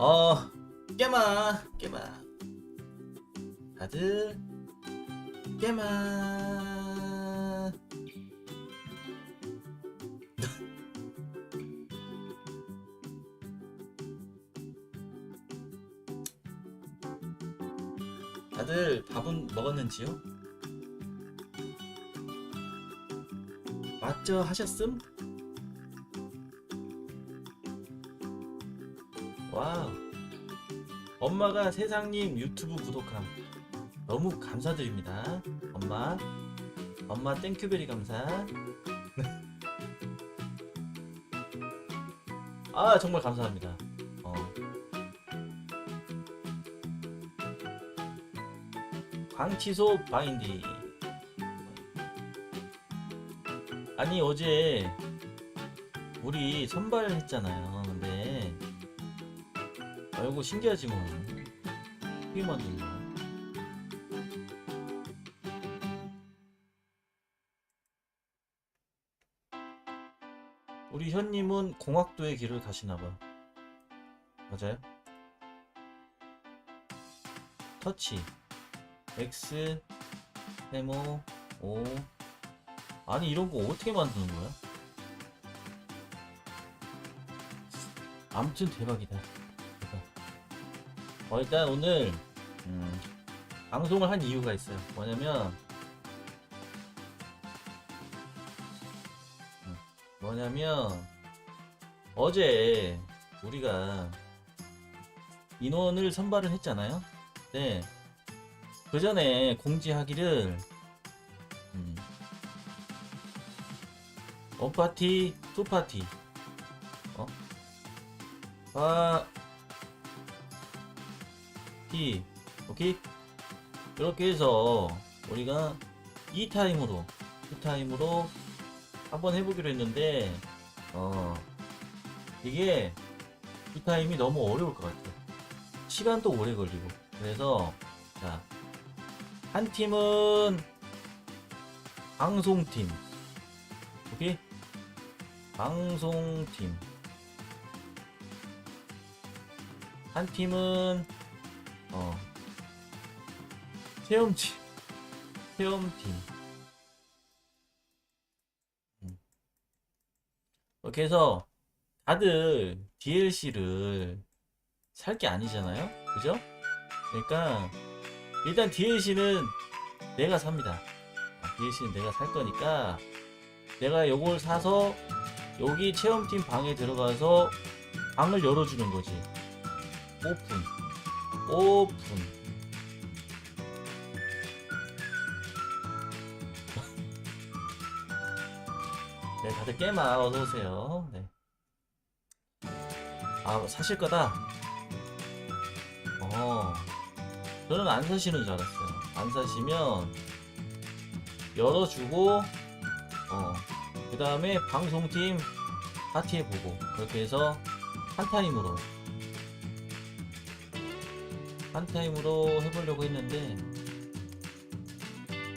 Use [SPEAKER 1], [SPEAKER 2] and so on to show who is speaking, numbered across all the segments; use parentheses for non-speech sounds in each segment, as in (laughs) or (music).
[SPEAKER 1] 어 깨마 깨마 다들 깨마 다들 밥은 먹었는지요? 맞죠 하셨음? 엄마가 세상님 유튜브 구독함 너무 감사드립니다. 엄마. 엄마 땡큐베리 감사. (laughs) 아 정말 감사합니다. 어. 광치소 바인디. 아니 어제 우리 선발했잖아요 아이고 신기하지 뭐 어떻게 만든 거야 우리 현님은 공학도의 길을 가시나봐 맞아요? 터치 X 세모 O 아니 이런 거 어떻게 만드는 거야? 아무튼 대박이다 대박. 어, 일단 오늘 음, 방송을 한 이유가 있어요 뭐냐면 음, 뭐냐면 어제 우리가 인원을 선발을 했잖아요 네. 그 전에 공지하기를 음, 원파티, 투파티 어? 파 티 오케이? 이렇게 해서 우리가 2타임으로 2타임으로 한번 해보기로 했는데 어 이게 2타임이 너무 어려울 것 같아 시간도 오래 걸리고. 그래서 자 한 팀은 방송팀. 오케이? 방송팀. 한 팀은 어 체험팀 체험팀 음. 이렇게 해서 다들 DLC를 살 게 아니잖아요 그죠? 그러니까 일단 DLC는 내가 삽니다. 아, DLC는 내가 살 거니까 내가 요걸 사서 여기 체험팀 방에 들어가서 방을 열어주는 거지. 오픈. 오픈. (laughs) 네, 다들 깨마 어서오세요. 네. 아, 사실 거다. 어. 저는 안 사시는 줄 알았어요. 안 사시면 열어주고 어, 그 다음에 방송팀 파티해 보고 그렇게 해서 한 타임으로 한 타임으로 해보려고 했는데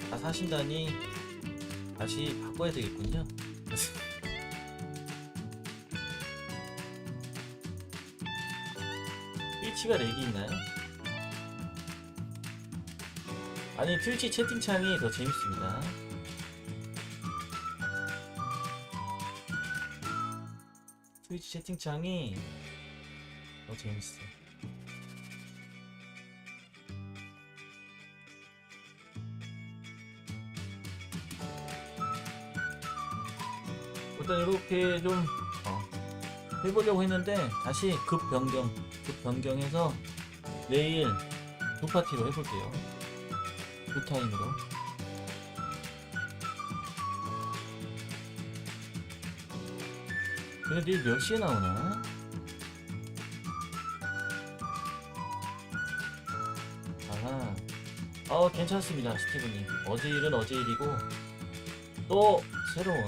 [SPEAKER 1] 다 사신다니 다시 바꿔야 되겠군요. (laughs) 트위치가 렉이 있나요? 아니 트위치 채팅창이 더 재밌습니다. 트위치 채팅창이 더 재밌어. 일단 이렇게 좀 어, 해보려고 했는데 다시 급 변경, 급 변경해서 내일 두 파티로 해볼게요. 두 타임으로. 근데 내일 몇 시에 나오나? 아하. 어, 괜찮습니다, 스티브님. 어제 일은 어제 일이고, 또 새로운,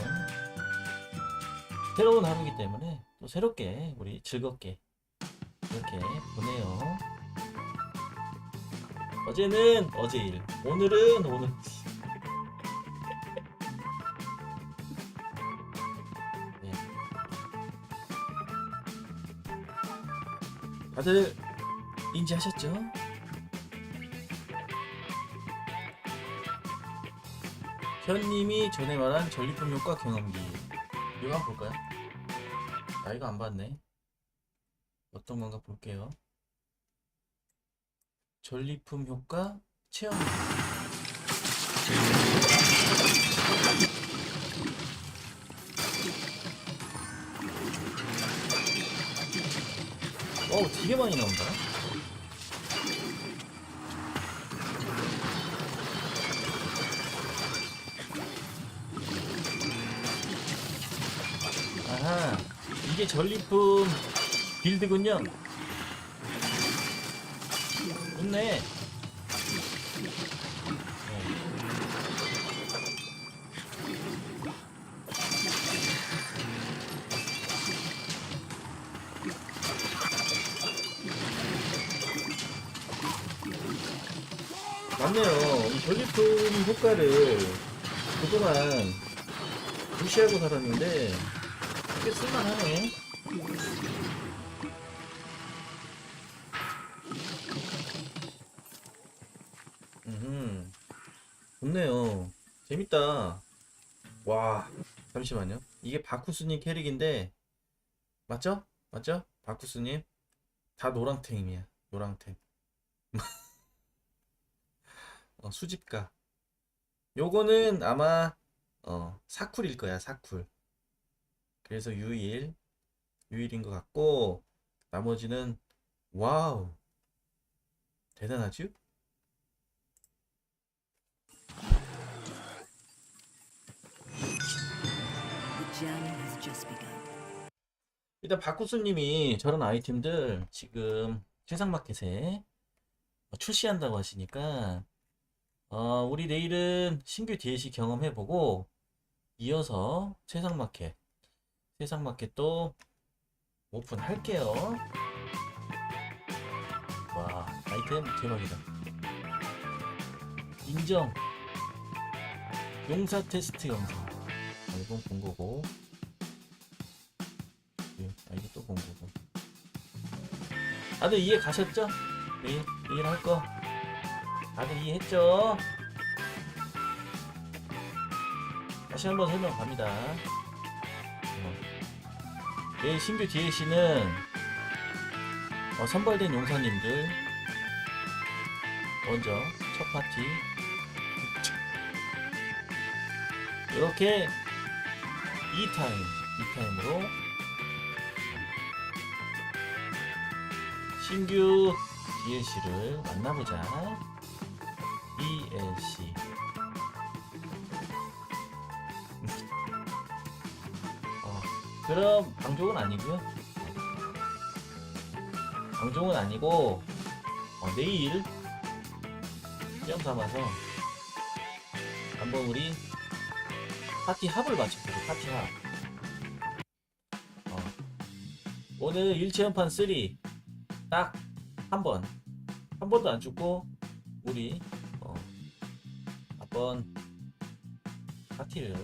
[SPEAKER 1] 새로운 하루기 때문에 또 새롭게, 우리 즐겁게 이렇게 보내요. 어제는 어제 일, 오늘은 오늘 일. (laughs) 네. 다들 인지하셨죠? 현님이 전에 말한 전리품 효과 경험기 한번 볼까요? 아 이거 안 봤네. 어떤 건가 볼게요. 전리품 효과 체험. 어우 되게 많이 나온다 이게 전리품 빌드군요 좋네 네. 맞네요. 이 전리품 효과를 그동안 무시하고 살았는데 꽤 쓸만하네. 음, 좋네요. 재밌다. 와, 잠시만요. 이게 바쿠스님 캐릭인데 맞죠? 맞죠? 바쿠스님 다 노랑탱이야. 노랑탱. (laughs) 어, 수집가. 요거는 아마 어, 사쿨일 거야, 사쿨. 그래서 유일, 유일인 것 같고 나머지는 와우. 대단하죠? 일단 바쿠스님이 저런 아이템들 지금 세상마켓에 출시한다고 하시니까 어, 우리 내일은 신규 DLC 경험해보고 이어서 세상마켓 세상마켓도 오픈할게요. 와 아이템 대박이다. 인정. 용사 테스트 영상. 아, 이건 본 거고. 예, 아 이거 또 본 거고. 다들 이해 가셨죠? 내일 내일 할 거. 다들 이해했죠? 다시 한번 설명 갑니다. 어. 내일 신규 DLC는 어, 선발된 용사님들 먼저 첫 파티 이렇게 2타임 2타임으로 신규 DLC를 만나보자. DLC. 그럼 방종은 아니고요. 방종은 아니고 어, 내일 시험 삼아서 한번 우리 파티 합을 맞춰보자. 파티 합. 어, 오늘 일체험판 3 딱 한 번, 한 번도 안 죽고 우리 어, 한번 파티를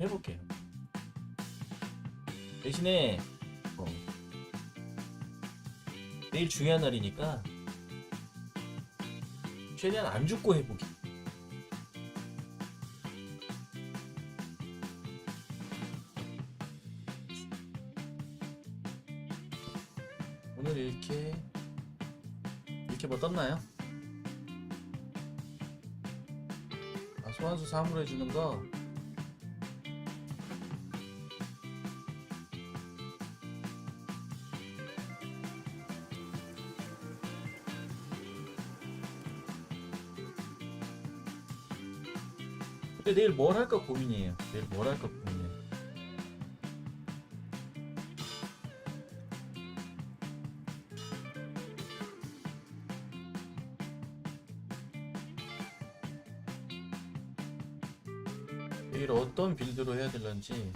[SPEAKER 1] 해볼게요. 대신에 어, 내일 중요한 날이니까 최대한 안 죽고 해보기. 오늘 이렇게 이렇게 뭐 떴나요? 아, 소환수 사물해 주는 거. 근데 내일 뭘 할까 고민이에요. 내일 뭘 할까 고민이에요. 내일 어떤 빌드로 해야 될런지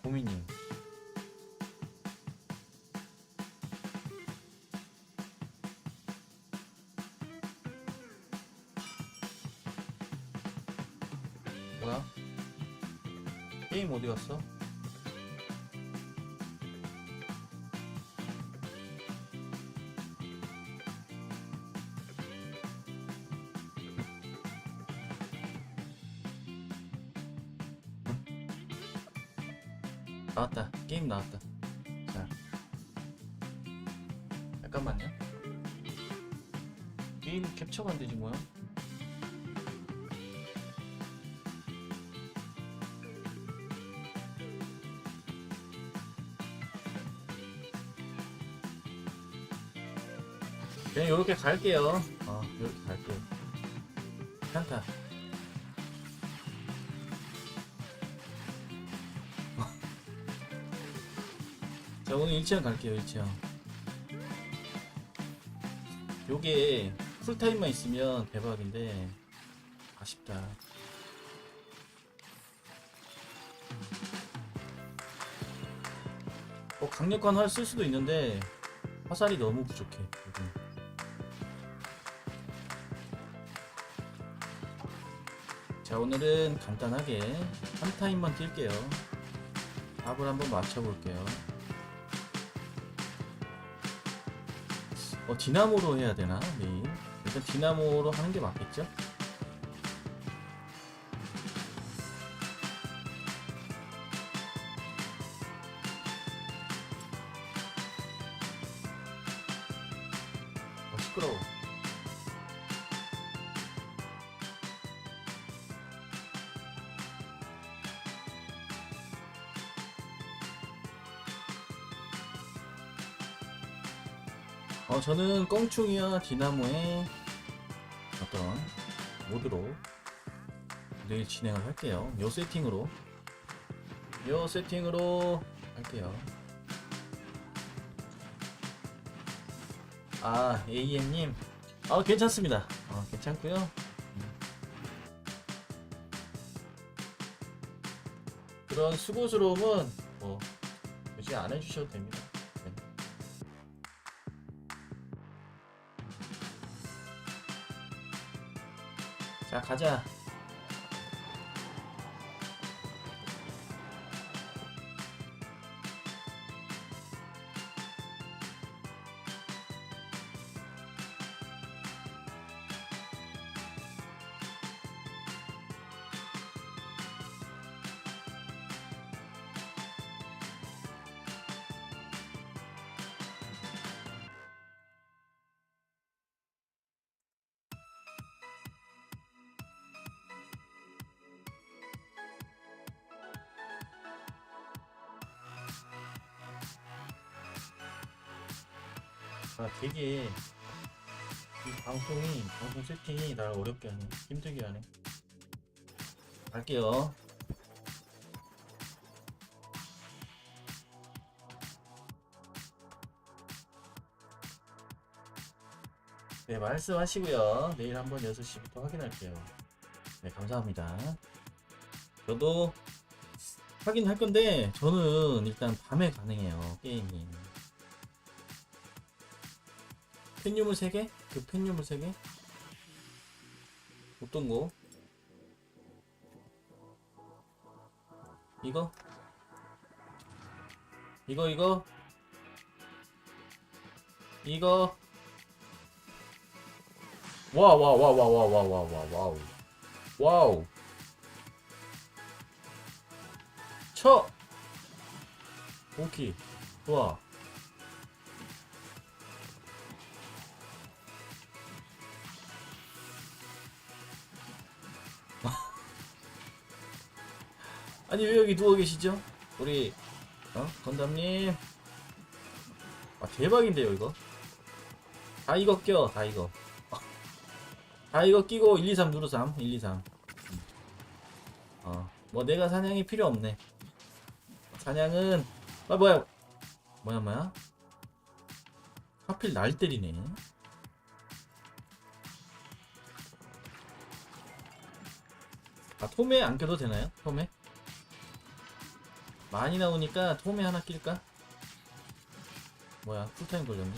[SPEAKER 1] 고민이에요. 게임 어디 갔어? 나왔다. 게임 나왔다. 자. 잠깐만요. 게임 캡처가 안되지 뭐야? 그냥 요렇게 갈게요. 어, 요렇게 갈게요. 괜찮다. (laughs) 자, 오늘 1체형 갈게요, 1체형. 요게 풀타임만 있으면 대박인데, 아쉽다. 뭐 강력한 활 쓸 수도 있는데, 화살이 너무 부족해, 자 오늘은 간단하게 3타임만 뛸게요. 답을 한번 맞춰볼게요. 어 디나모로 해야 되나 내일 일단 디나모로 하는 게 맞겠죠 저는 껑충이와 디나모의 어떤 모드로 내일 진행을 할게요. 요 세팅으로. 요 세팅으로 할게요. 아, AM님. 아, 괜찮습니다. 어, 괜찮고요 음. 그런 수고스러움은 뭐, 굳이 안 해주셔도 됩니다. 자 가자 아 되게 이 방송이 방송 세팅이 나를 어렵게 하네. 힘들게 하네. 갈게요. 네 말씀하시고요. 내일 한번 6시부터 확인할게요. 네 감사합니다. 저도 확인할 건데 저는 일단 밤에 가능해요 게임이 펜유물 3개? 그 펜유물 3개? 어떤 거? 이거? 이거 이거? 이거? 와 와 와 와 와 와 와 와 와우 와우 쳐! 오케이 좋아 아니 왜 여기 누워 계시죠? 우리 어? 건담님. 아 대박인데요 이거? 다 이거 껴다 이거. 다 이거 끼고 1, 2, 3 누르삼 1, 2, 3 어 뭐 내가 사냥이 필요 없네. 사냥은 아 뭐야. 뭐야 뭐야? 하필 날 때리네. 아 톰에 안 껴도 되나요? 톰에? 많이 나오니까 톰에 하나 낄까? 뭐야 풀타임 걸렸네.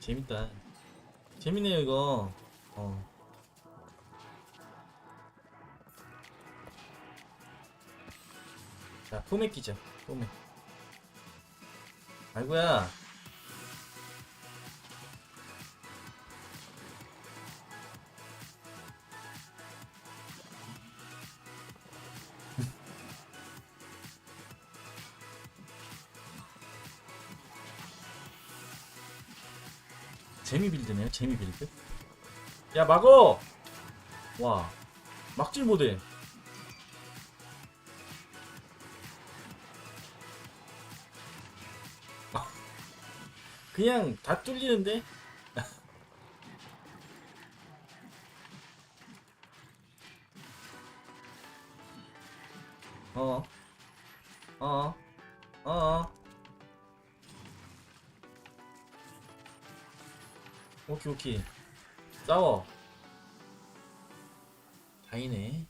[SPEAKER 1] 재밌다. 재밌네요 이거. 어. 자 톰에 끼자 톰에 아이고야 빌드네요. 재미 빌드 야 막어! 와 막질 못해. 아, (laughs) 그냥 다 뚫리는데? (laughs) 어 어, 어. 오케이, 오케이. 싸워. 다이네.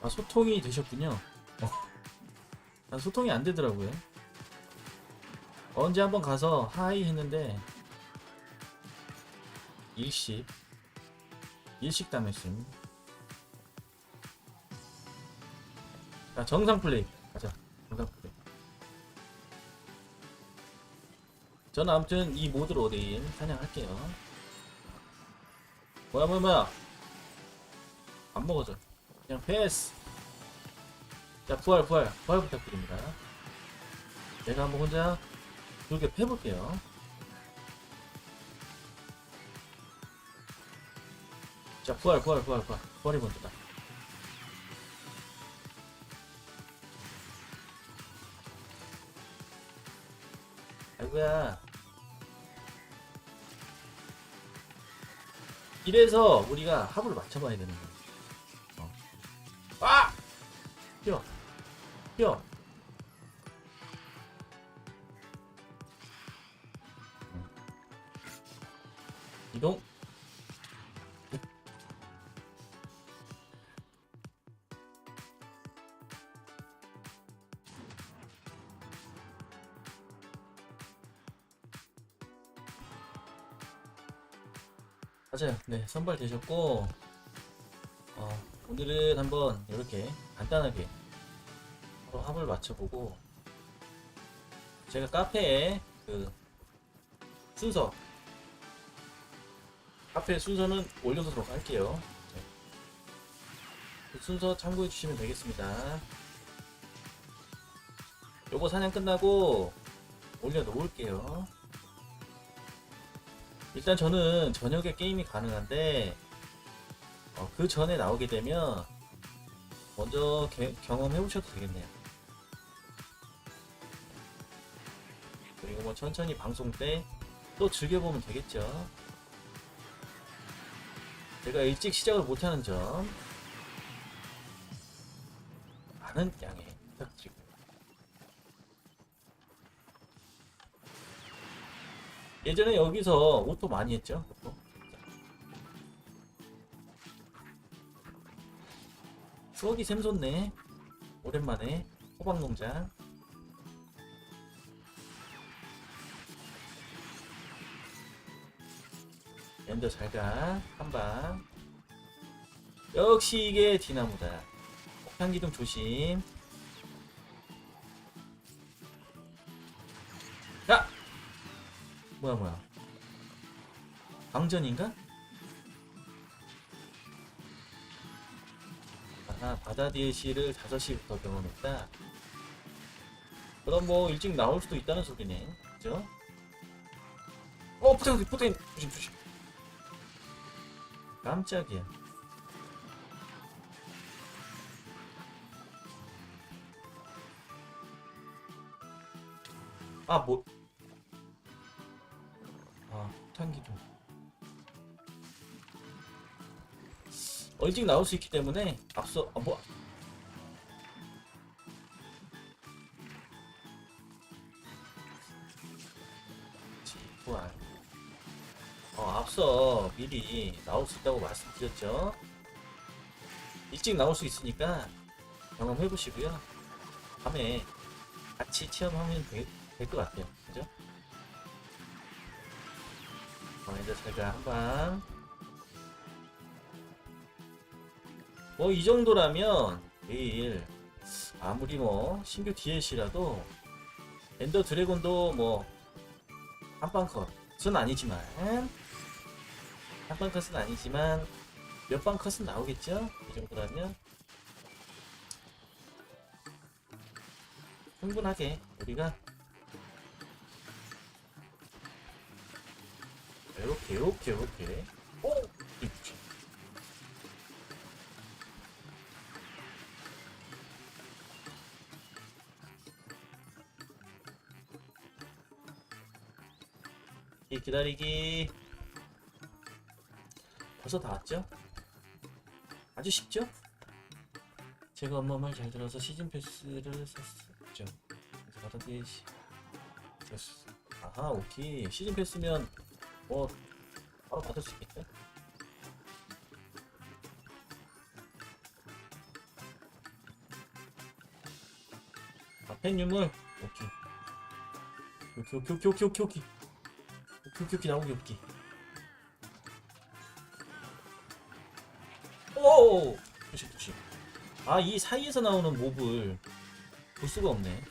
[SPEAKER 1] 아, 소통이 되셨군요. 어. 난 소통이 안 되더라고요. 언제 한번 가서 하이 했는데 일식 일식 당했음. 자 정상 플레이 가자 정상 플레이. 저는 아무튼 이 모드로 내일 사냥할게요. 뭐야 뭐야 뭐야 안 먹어져. 그냥 패스. 자 부활 부활 부활 부탁드립니다. 제가 한번 혼자 두개 패볼게요. 자 부활 부활 부활 부활 부활이 먼저다. 아이고야. 이래서 우리가 합을 맞춰봐야 되는 거야. 어. 아! 뛰어. 뛰어. 네, 선발 되셨고, 어, 오늘은 한번 이렇게 간단하게 서로 합을 맞춰보고, 제가 카페에 그 순서, 카페 순서는 올려놓도록 할게요. 네. 그 순서 참고해 주시면 되겠습니다. 요거 사냥 끝나고 올려놓을게요. 일단 저는 저녁에 게임이 가능한데 어, 그 전에 나오게 되면 먼저 게- 경험해 보셔도 되겠네요. 그리고 뭐 천천히 방송 때 또 즐겨보면 되겠죠. 제가 일찍 시작을 못하는 점 많은 예전에 여기서 오토 많이 했죠. 오토. 추억이 샘솟네. 오랜만에 호박농장. 엔더 잘가 한방. 역시 이게 디나무다. 폭탄기둥 조심. 뭐야 뭐야? 방전인가? 아 바다 DLC를 5시부터 경험했다. 그럼 뭐 일찍 나올 수도 있다는 소리네. 그죠? 어 포텐 포텐 조심 조심. 깜짝이야. 아 뭐... 아, 탄기도. 어, 일찍 나올 수 있기 때문에 앞서 아, 뭐 지부활. 어, 앞서 미리 나올 수 있다고 말씀드렸죠. 일찍 나올 수 있으니까 경험해 보시고요. 밤에 같이 체험하면 될 것 같아요. 이제 제가 한방 뭐 이 정도라면 내일 아무리 뭐 신규 DLC라도 엔더 드래곤도 뭐 한방 컷은 아니지만 한방 컷은 아니지만 몇방 컷은 나오겠죠? 이 정도라면 충분하게 우리가 이렇게 이렇게 이렇게 오! 이렇게. 이 기다리기 벌써 다 왔죠? 아주 쉽죠? 제가 엄마 말 잘 들어서 시즌 패스를 샀었죠. 패스. 아하 오케이 시즌 패스면 뭐 받을 수 있겠죠? 아 펜유물. 오케이. 오케이 오케이 오케이 오케이 오케이 오케이. 오케이 오케이 오케이 나오기 없기. 오 조심 조심 아이 사이에서 나오는 몹을 볼 수가 없네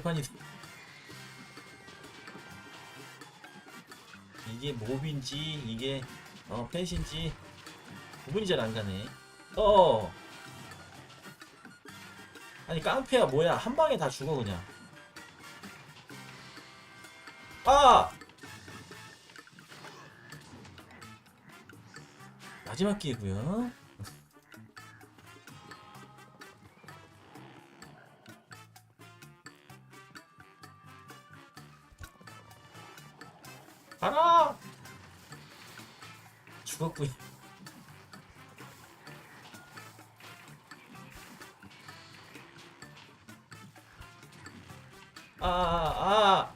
[SPEAKER 1] 대판이 이게 몹인지 이게 어 펜신지 구분이 잘 안 가네. 어. 아니 깡패야 뭐야? 한 방에 다 죽어 그냥. 아! 마지막 기회고요 죽었고요 아, 아, 아.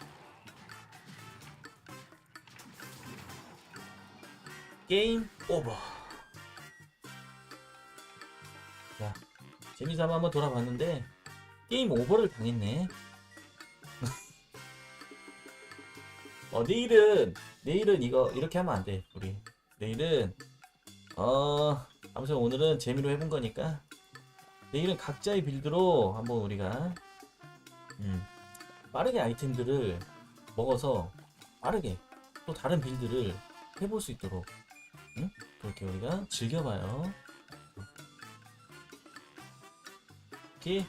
[SPEAKER 1] 게임 오버. 자, 재미삼아 한번 돌아봤는데 게임 오버를 당했네. (laughs) 어, 내일은 내일은 이거 이렇게 하면 안 돼. 내일은 어 아무튼 오늘은 재미로 해본 거니까 내일은 각자의 빌드로 한번 우리가 음. 빠르게 아이템들을 먹어서 빠르게 또 다른 빌드를 해볼 수 있도록 응? 그렇게 우리가 즐겨봐요. 오케이.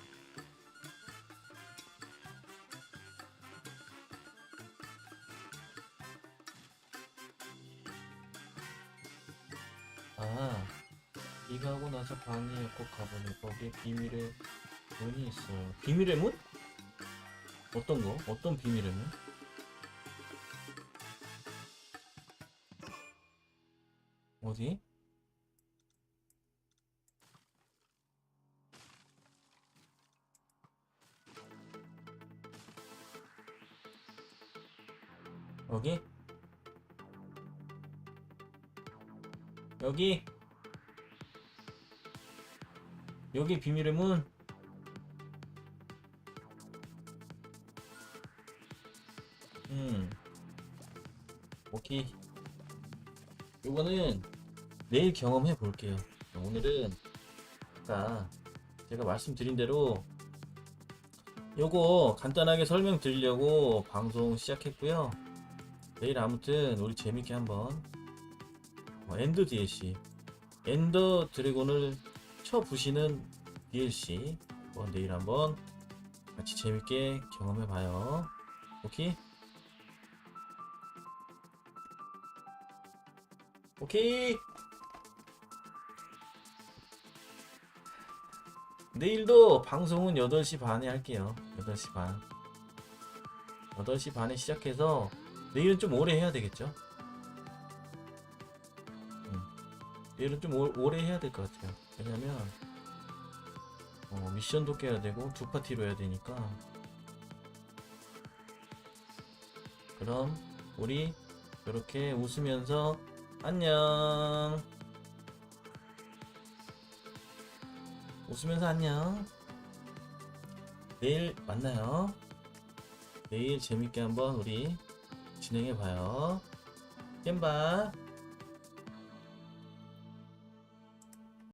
[SPEAKER 1] 이거 하고 나서 방에 꼭 가보니 거기에 비밀의 문이 있어요. 비밀의 문? 어떤 거? 어떤 비밀의 문? 어디? 여기? 여기? 여기 비밀의 문? 음. 오케이. 요거는 내일 경험해 볼게요. 오늘은 아까 제가 말씀드린 대로 요거 간단하게 설명드리려고 방송 시작했고요. 내일 아무튼 우리 재밌게 한번 어, 엔드 DLC 엔더 드래곤을 쳐 부시는 DLC 어, 내일 한번 같이 재밌게 경험해 봐요. 오케이? 오케이. 내일도 방송은 8시 반에 할게요. 8시 반. 8시 반에 시작해서 내일은 좀 오래 해야 되겠죠? 내일은 좀 오, 오래 해야 될 것 같아요. 왜냐면 어, 미션도 깨야 되고 두 파티로 해야 되니까 그럼 우리 이렇게 웃으면서 안녕. 웃으면서 안녕. 내일 만나요. 내일 재밌게 한번 우리 진행해 봐요. 겜바.